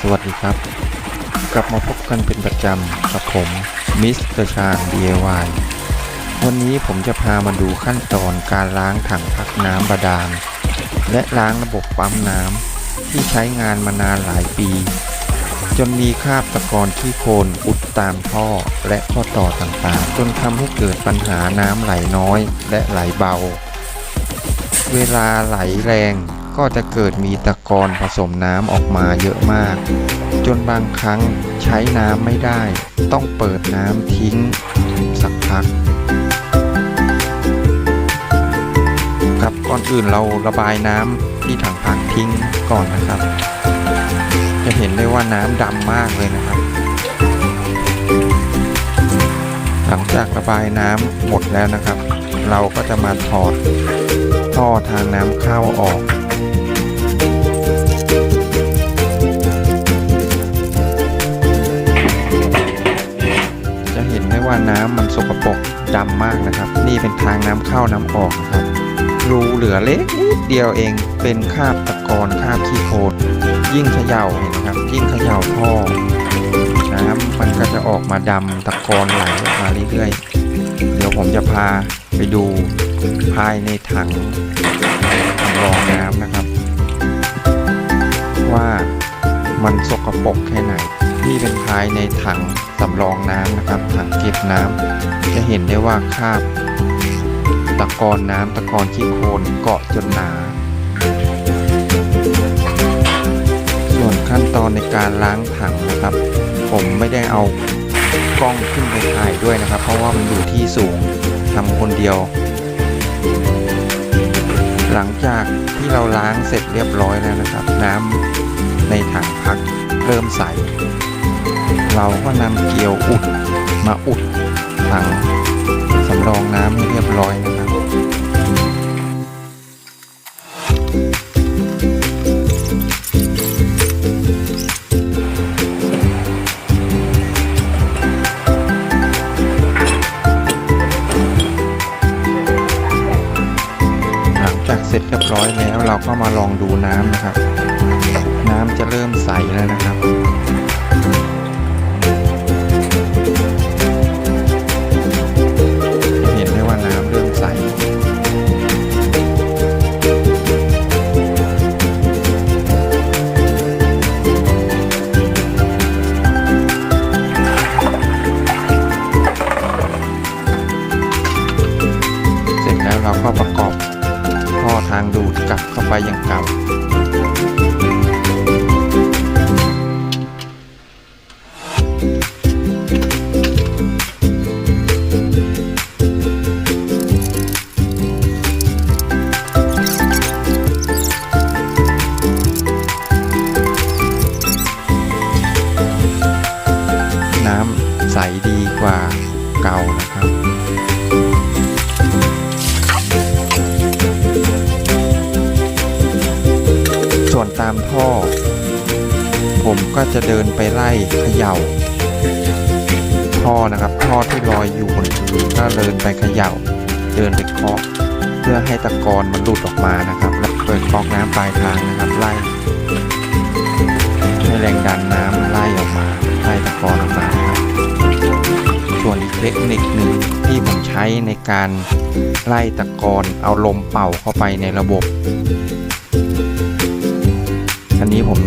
สวัสดีครับ กลับมาพบกันเป็นประจำกับผมมิสเตอร์ชาญ DIY วันนี้ผมจะพามาดูขั้นตอนการล้างถังพักน้ำบาดาล และล้างระบบปั๊มน้ำที่ใช้งานมานานหลายปี จนมีคราบตะกอนขี้โคลนอุดตามท่อและข้อต่อต่างๆ จนทำให้เกิดปัญหาน้ำไหลน้อยและไหลเบา เวลาไหลแรง ก็จะเกิดมีตะกอนผสมน้ำออกมาเยอะมาก จนบางครั้งใช้น้ำไม่ได้ ต้องเปิดน้ำทิ้งสักพัก ครับก่อนอื่นเราระบายน้ำที่ถังพักทิ้งก่อนนะครับ จะเห็นได้ว่าน้ำดำมากเลยนะครับ หลังจากระบายน้ำหมดแล้วนะครับ เราก็จะมาถอดท่อทางน้ำเข้าออก ว่าน้ำมันสกปรกดำมากนะครับ นี่เป็นทางน้ำเข้าน้ำออกนะครับรูเหลือเล็กนิดเดียวเองเป็นคาบตะกอนคาบขี้โคลนยิ่งเขย่าเห็นไหมครับ ยิ่งเขย่าท่อน้ำมันก็จะออกมาดำตะกอนไหลออกมาเรื่อยๆเดี๋ยวผมจะพาไปดูภายในถังสำรองน้ำนะครับ ว่ามันสกปรกแค่ไหน ที่เป็นภายในถังสำรองน้ำนะครับถังเก็บน้ำจะเห็นได้ว่าคราบตะกอนน้ำตะกอนขี้โคลนเกาะจนหนา ส่วนขั้นตอนในการล้างถังนะครับ ผมไม่ได้เอากล้องขึ้นไปถ่ายด้วยนะครับ เพราะว่ามันอยู่ที่สูงทำคนเดียว หลังจากที่เราล้างเสร็จเรียบร้อยแล้วนะครับ น้ำในถังพักเริ่มใส เราก็นำเกลียวอุดมาอุดถังสำรองน้ำให้เรียบร้อยนะครับหลังจากเสร็จเรียบร้อยแล้วเราก็มาลองดูน้ำนะครับ น้ำจะเริ่มใสแล้วนะครับ กลัามท่อ ผมก็จะเดินไปไล่เขย่า ท่อนะครับท่อที่ลอยอยู่บนพื้นก็เดินไปเขย่า เดินไปเคาะเพื่อให้ตะกอนมันหลุดออกมานะครับ แล้วเปิดก๊อกน้ำปลายทางนะครับไล่ให้แรงดันน้ำไล่ออกมาไล่ตะกอนออกมาครับส่วนอีกเทคนิคหนึ่งที่ผมใช้ในการไล่ตะกอนเอาลมเป่าเข้าไปในระบบ อันนี้ผม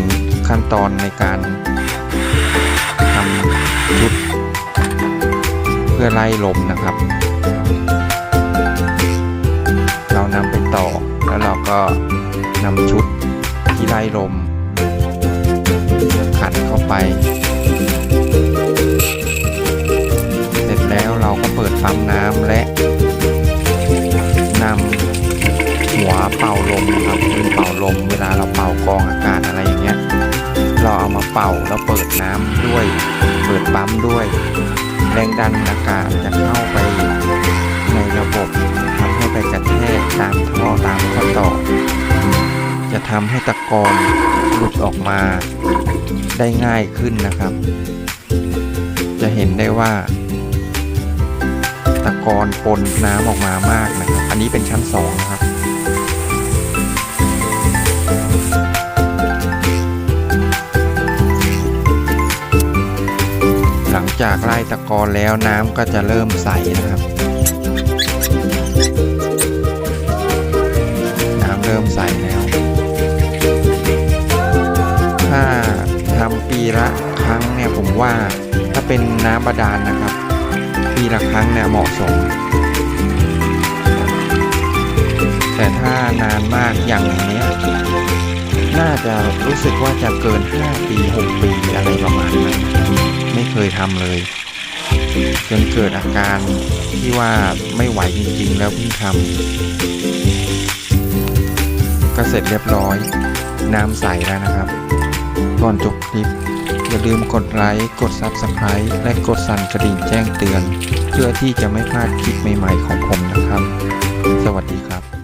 ขั้นตอนในการทำชุดเพื่อไล่ลมนะครับ เรานำไปต่อแล้วเราก็นำชุดที่ไล่ลม เป่าแล้วเปิดน้ำด้วย เปิดปั๊มด้วย แรงดันอากาศจะเข้าไปในระบบทำให้ไปกระแทกตามท่อตามข้อต่อ จะทำให้ตะกอนหลุดออกมาได้ง่ายขึ้นนะครับ จะเห็นได้ว่าตะกอนปนน้ำออกมามากนะครับ อันนี้เป็นชั้นสองนะครับ จากไล่ตะกอนแล้วน้ำก็จะเริ่มใสนะครับ น้ำเริ่มใสแล้ว ถ้าทำปีละครั้งเนี่ยผมว่าถ้าเป็นน้ำบาดาลนะครับ ปีละครั้งเนี่ยเหมาะสม แต่ถ้านานมากอย่างเนี้ยน่าจะรู้สึกว่าจะเกิน 5 ปี 6 ปี อะไรประมาณนั้น ไม่เคยทำเลย จนเกิดอาการที่ว่าไม่ไหวจริงๆ แล้วเพิ่งทำก็เสร็จเรียบร้อย น้ำใสแล้วนะครับ ก่อนจบคลิป อย่าลืมกดไลค์ กด Subscribe และกดสั่นกระดิ่งแจ้งเตือน เพื่อที่จะไม่พลาดคลิปใหม่ๆของผมนะครับ สวัสดีครับ